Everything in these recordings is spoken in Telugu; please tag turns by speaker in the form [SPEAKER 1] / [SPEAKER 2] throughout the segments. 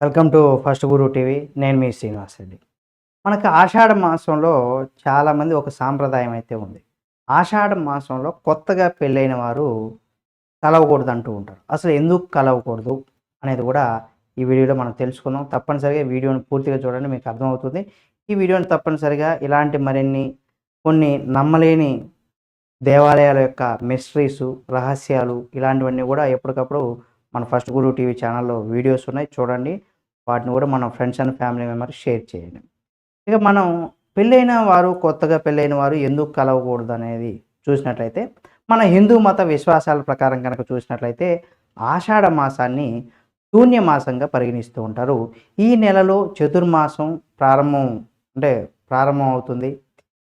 [SPEAKER 1] Welcome to first Guru TV. నేను మీ శ్రీనివాస్ రెడ్డి. మనకు ఆషాఢ మాసంలో చాలామంది ఒక సాంప్రదాయం అయితే ఉంది. ఆషాఢ మాసంలో కొత్తగా పెళ్ళైన వారు కలవకూడదు అంటూ ఉంటారు. అసలు ఎందుకు కలవకూడదు అనేది కూడా ఈ వీడియోలో మనం తెలుసుకుందాం. తప్పనిసరిగా వీడియోని పూర్తిగా చూడండి మీకు అర్థమవుతుంది. ఈ వీడియోని తప్పనిసరిగా ఇలాంటి మరిన్ని కొన్ని నమ్మలేని దేవాలయాల యొక్క మిస్టరీసు రహస్యాలు ఇలాంటివన్నీ కూడా ఎప్పటికప్పుడు మన ఫస్ట్ గురు టీవీ ఛానల్లో వీడియోస్ ఉన్నాయి చూడండి. వాటిని కూడా మన friends and family members share చేయండి. ఇక మనం పెళ్ళైన వారు కొత్తగా పెళ్ళైన వారు ఎందుకు కలవకూడదు అనేది చూసినట్లయితే మన హిందూ మత విశ్వాసాల ప్రకారం కనుక చూసినట్లయితే ఆషాఢ మాసాన్ని శూన్య మాసంగా పరిగణిస్తూ ఉంటారు. ఈ నెలలో చతుర్మాసం ప్రారంభం అంటే ప్రారంభం అవుతుంది.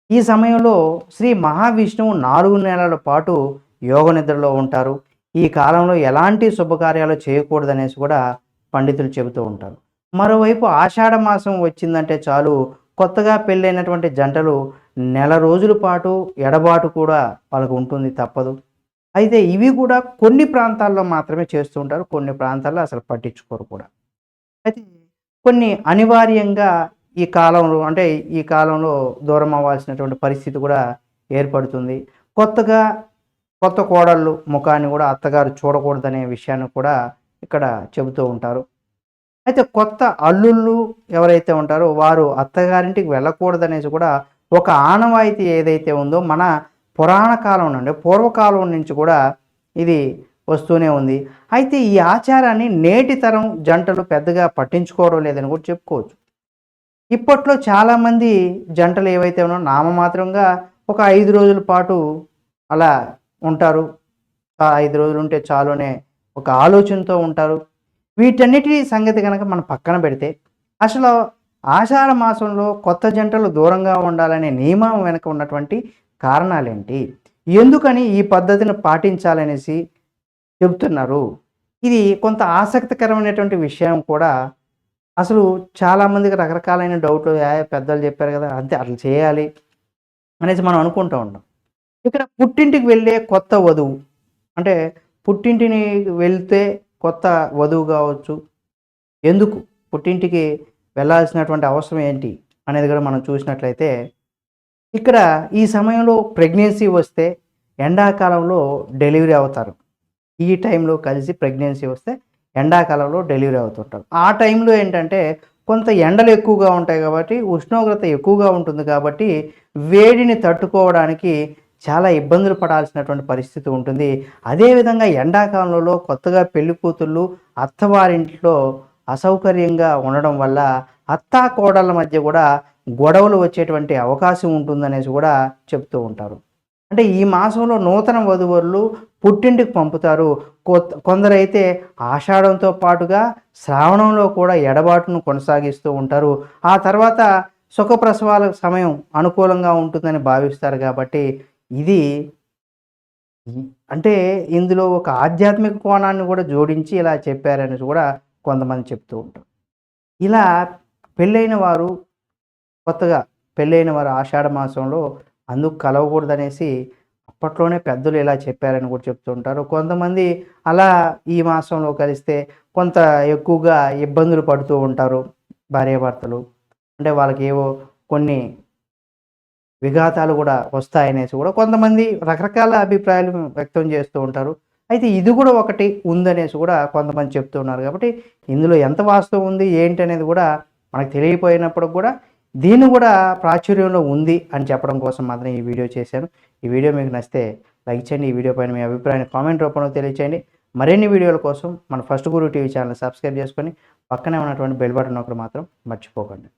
[SPEAKER 1] ఈ సమయంలో శ్రీ మహావిష్ణువు నాలుగు నెలల పాటు యోగ నిద్రలో ఉంటారు. ఈ కాలంలో ఎలాంటి శుభకార్యాలు చేయకూడదనేసి కూడా పండితులు చెబుతూ ఉంటారు. మరోవైపు ఆషాఢ మాసం వచ్చిందంటే చాలు కొత్తగా పెళ్ళైనటువంటి జంటలు నెల రోజుల పాటు ఎడబాటు కూడా వాళ్ళకు ఉంటుంది తప్పదు. అయితే ఇవి కూడా కొన్ని ప్రాంతాల్లో మాత్రమే చేస్తూ ఉంటారు కొన్ని ప్రాంతాల్లో అసలు పట్టించుకోరు కూడా. అయితే కొన్ని అనివార్యంగా ఈ కాలంలో అంటే ఈ కాలంలో దూరం అవ్వాల్సినటువంటి పరిస్థితి కూడా ఏర్పడుతుంది. కొత్తగా కొత్త కోడళ్ళు ముఖాన్ని కూడా అత్తగారు చూడకూడదనే విషయాన్ని కూడా ఇక్కడ చెబుతూ ఉంటారు. అయితే కొత్త అల్లుళ్ళు ఎవరైతే ఉంటారో వారు అత్తగారింటికి వెళ్ళకూడదనేసి కూడా ఒక ఆనవాయితీ ఏదైతే ఉందో మన పురాణ కాలం నుండి పూర్వకాలం నుంచి కూడా ఇది వస్తూనే ఉంది. అయితే ఈ ఆచారాన్ని నేటి తరం జంటలు పెద్దగా పట్టించుకోవడం లేదని కూడా చెప్పుకోవచ్చు. ఇప్పట్లో చాలామంది జంటలు ఏవైతే ఉన్నాయో నామమాత్రంగా ఒక ఐదు రోజుల పాటు అలా ఉంటారు. ఐదు రోజులు ఉంటే చాలు అనే ఒక ఆలోచనతో ఉంటారు. వీటన్నిటి సంగతి కనుక మనం పక్కన పెడితే అసలు ఆషాఢ మాసంలో కొత్త జంటలు దూరంగా ఉండాలనే నియమం వెనుక ఉన్నటువంటి కారణాలేంటి? ఎందుకని ఈ పద్ధతిని పాటించాలనేసి చెబుతున్నారు ఇది కొంత ఆసక్తికరమైనటువంటి విషయం కూడా. అసలు చాలామందికి రకరకాలైన డౌట్లు పెద్దలు చెప్పారు కదా అంతే అట్లా చేయాలి అనేసి మనం అనుకుంటూ ఉంటాం. ఇక్కడ పుట్టింటికి వెళ్ళే కొత్త వధువు. అంటే పుట్టింటిని వెళ్తే కొత్త వధువు కావచ్చు. ఎందుకు? పుట్టింటికి వెళ్ళాల్సినటువంటి అవసరం ఏంటి? అనేది కూడా మనం చూసినట్లయితే ఇక్కడ ఈ సమయంలో ప్రెగ్నెన్సీ వస్తే ఎండాకాలంలో డెలివరీ అవుతారు. ఈ టైంలో కలిసి ప్రెగ్నెన్సీ వస్తే ఎండాకాలంలో డెలివరీ అవుతుంటారు. ఆ టైంలో ఏంటంటే కొంత ఎండలు ఎక్కువగా ఉంటాయి కాబట్టి ఉష్ణోగ్రత ఎక్కువగా ఉంటుంది కాబట్టి వేడిని తట్టుకోవడానికి చాలా ఇబ్బందులు పడాల్సినటువంటి పరిస్థితి ఉంటుంది. అదేవిధంగా ఎండాకాలంలో కొత్తగా పెళ్ళి కూతుళ్ళు అత్తవారింట్లో అసౌకర్యంగా ఉండడం వల్ల అత్తా కోడళ్ళ మధ్య కూడా గొడవలు వచ్చేటువంటి అవకాశం ఉంటుందనేసి కూడా చెప్తూ ఉంటారు. అంటే ఈ మాసంలో నూతన వధువరులు పుట్టింటికి పంపుతారు. కొత్త కొందరైతే ఆషాఢంతో పాటుగా శ్రావణంలో కూడా ఎడబాటును కొనసాగిస్తూ ఉంటారు. ఆ తర్వాత సుఖప్రసవాల సమయం అనుకూలంగా ఉంటుందని భావిస్తారు కాబట్టి ఇది అంటే ఇందులో ఒక ఆధ్యాత్మిక కోణాన్ని కూడా జోడించి ఇలా చెప్పారని కూడా కొంతమంది చెప్తూ ఉంటారు. ఇలా పెళ్ళైన వారు కొత్తగా పెళ్ళైన వారు ఆషాఢ మాసంలో అందుకు కలవకూడదనేసి అప్పట్లోనే పెద్దలు ఇలా చెప్పారని కూడా చెప్తుంటారు కొంతమంది అలా ఈ మాసంలో కలిస్తే కొంత ఎక్కువగా ఇబ్బందులు పడుతూ ఉంటారు భార్యాభర్తలు. అంటే వాళ్ళకి ఏవో కొన్ని విఘాతాలు కూడా వస్తాయనేసి కూడా కొంతమంది రకరకాల అభిప్రాయాలు వ్యక్తం చేస్తూ ఉంటారు. అయితే ఇది కూడా ఒకటి ఉందనేసి కూడా కొంతమంది చెప్తూ ఉన్నారు. కాబట్టి ఇందులో ఎంత వాస్తవం ఉంది ఏంటి అనేది కూడా మనకు తెలియపోయినప్పుడు కూడా దీన్ని కూడా ప్రాచుర్యంలో ఉంది అని చెప్పడం కోసం మాత్రం ఈ వీడియో చేశాను. ఈ వీడియో మీకు నచ్చితే లైక్ చేయండి. ఈ వీడియో పైన మీ అభిప్రాయాన్ని కామెంట్ రూపంలో తెలియచేయండి. మరిన్ని వీడియోల కోసం మన first Guru TV channel subscribe చేసుకొని పక్కనే ఉన్నటువంటి బెల్ బటన్ ఒకటి మాత్రం మర్చిపోకండి.